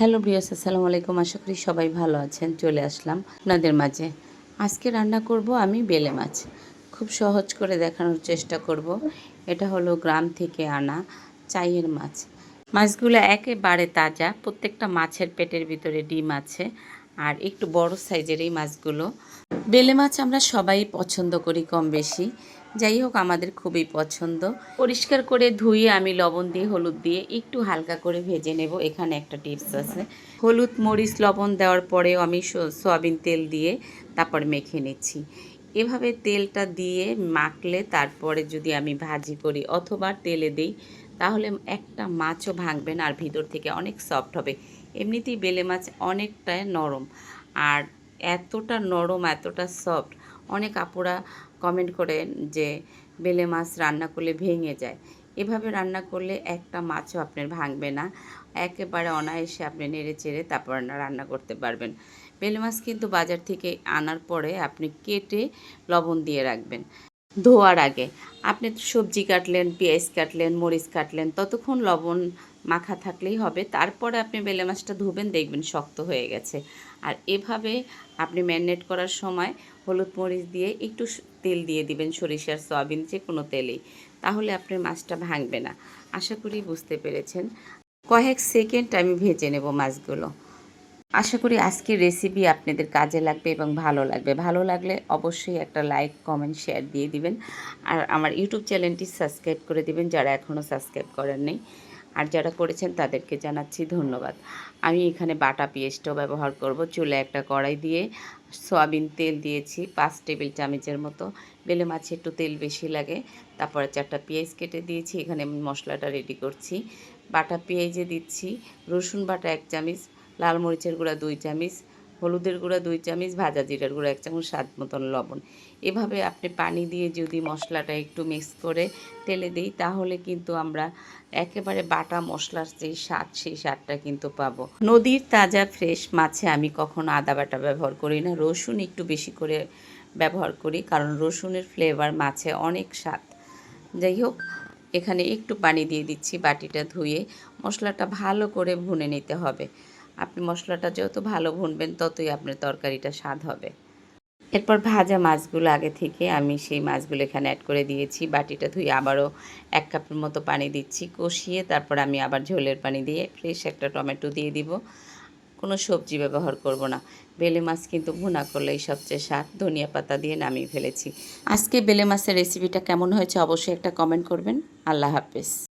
Hello বিয়াস আসসালামু আলাইকুম। আশা করি সবাই ভালো আছেন। চলে আসলাম আপনাদের মাঝে। আজকে রান্না করব আমি বেলে মাছ। খুব সহজ করে দেখানোর চেষ্টা করব। এটা হলো গ্রাম থেকে আনা চাইয়ের মাছ। মাছগুলো একেবারে তাজা। প্রত্যেকটা মাছের পেটের ভিতরে ডিম আছে। আর একটু বড় সাইজের এই মাছগুলো। বেলে মাছ আমরা সবাই পছন্দ করি কম বেশি। যাই হোক, আমাদের খুবই পছন্দ। পরিষ্কার করে ধুয়ে আমি লবণ দিয়ে, হলুদ দিয়ে একটু হালকা করে ভেজে নেব। এখানে একটা টিপস আছে। হলুদ, মরিচ, লবণ দেওয়ার পরেও আমি সয়াবিন তেল দিয়ে তারপর মেখে নিচ্ছি। এভাবে তেলটা দিয়ে মাখলে তারপরে যদি আমি ভাজি করি অথবা তেলে দিই তাহলে একটা মাছও ভাঙবে না, আর ভিতর থেকে অনেক সফট হবে। এমনিতেই বেলে মাছ অনেকটাই নরম। আর এতটা নরম, এতটা সফট অনেক আপুরা কমেন্ট করেন যে বেলে মাছ রান্না করলে ভেঙে যায়। এভাবে রান্না করলে একটা মাছও আপনার ভাঙবে না। একেবারে অনায়াসে আপনি নেড়ে চেড়ে তারপর রান্না করতে পারবেন। বেলে মাছ কিন্তু বাজার থেকে আনার পরে আপনি কেটে লবণ দিয়ে রাখবেন। ধোয়ার আগে। আপনি সবজি কাটলেন, পেঁয়াজ কাটলেন, মরিচ কাটলেন, ততক্ষণ লবণ মাখা থাকলেই হবে। তারপরে আপনি বেলে মাছটা ধুবেন, দেখবেন শক্ত হয়ে গেছে। আর এভাবে আপনি ম্যারিনেট করার সময় হলুদ মরিচ দিয়ে একটু তেল দিয়ে দিবেন, সরিষার সয়াবিন, যে কোনো তেলেই। তাহলে আপনার মাছটা ভাঙবে না। আশা করি বুঝতে পেরেছেন। কয়েক সেকেন্ড আমি ভেজে নেব মাছগুলো। আশা করি আজকের রেসিপি আপনাদের কাজে লাগবে এবং ভালো লাগবে। ভালো লাগলে অবশ্যই একটা লাইক কমেন্ট শেয়ার দিয়ে দিবেন। আর আমার ইউটিউব চ্যানেলটি সাবস্ক্রাইব করে দিবেন যারা এখনও সাবস্ক্রাইব করেন নেই। আর যারা করেছেন তাদেরকে জানাচ্ছি ধন্যবাদ। আমি এখানে বাটা পেঁয়াজটাও ব্যবহার করব। চুলে একটা কড়াই দিয়ে সয়াবিন তেল দিয়েছি, পাঁচ টেবিল চামচের মতো। বেলে মাছে একটু তেল বেশি লাগে, তারপরে চারটা পেঁয়াজ কেটে দিয়েছি, এখানে মশলাটা রেডি করছি। বাটা পেঁয়াজে দিচ্ছি, রসুন বাটা এক চামচ লাল মরিচের গুঁড়া দুই চামচ, হলুদের গুঁড়া দুই চামচ, ভাজা জিরার গুঁড়া এক চামচ, স্বাদ মতন লবণ। এভাবে আপনি পানি দিয়ে যদি মশলাটা একটু মিক্স করে তেলে দিই, তাহলে কিন্তু আমরা একেবারে বাটা মশলার যেই স্বাদ, সেই স্বাদটা কিন্তু পাবো। নদীর তাজা ফ্রেশ মাছে আমি কখনো আদা বাটা ব্যবহার করি না, রসুন একটু বেশি করে ব্যবহার করি, কারণ রসুনের ফ্লেভার মাছে অনেক স্বাদ। যাই হোক, এখানে একটু পানি দিয়ে দিচ্ছি বাটিটা ধুয়ে, মশলাটা ভালো করে ভুনে নিতে হবে। আপনি মশলাটা যত ভালো ভুনবেন, ততই আপনার তরকারিটা স্বাদ হবে। এরপর ভাজা মাছগুলো আগে থেকে আমি সেই মাছগুলো এখানে অ্যাড করে দিয়েছি। বাটিটা ধুয়ে আবারও এক কাপের মতো পানি দিচ্ছি, কষিয়ে তারপর আমি আবার ঝোলের পানি দিয়ে ফ্রেশ একটা টমেটো দিয়ে দিব। কোনো সবজি ব্যবহার করব না। বেলে মাছ কিন্তু ভুনা করলেই সবচেয়ে স্বাদ। ধনিয়া পাতা দিয়ে নামিয়ে ফেলেছি। আজকে বেলে মাছের রেসিপিটা কেমন হয়েছে অবশ্যই একটা কমেন্ট করবেন। আল্লাহ হাফেজ।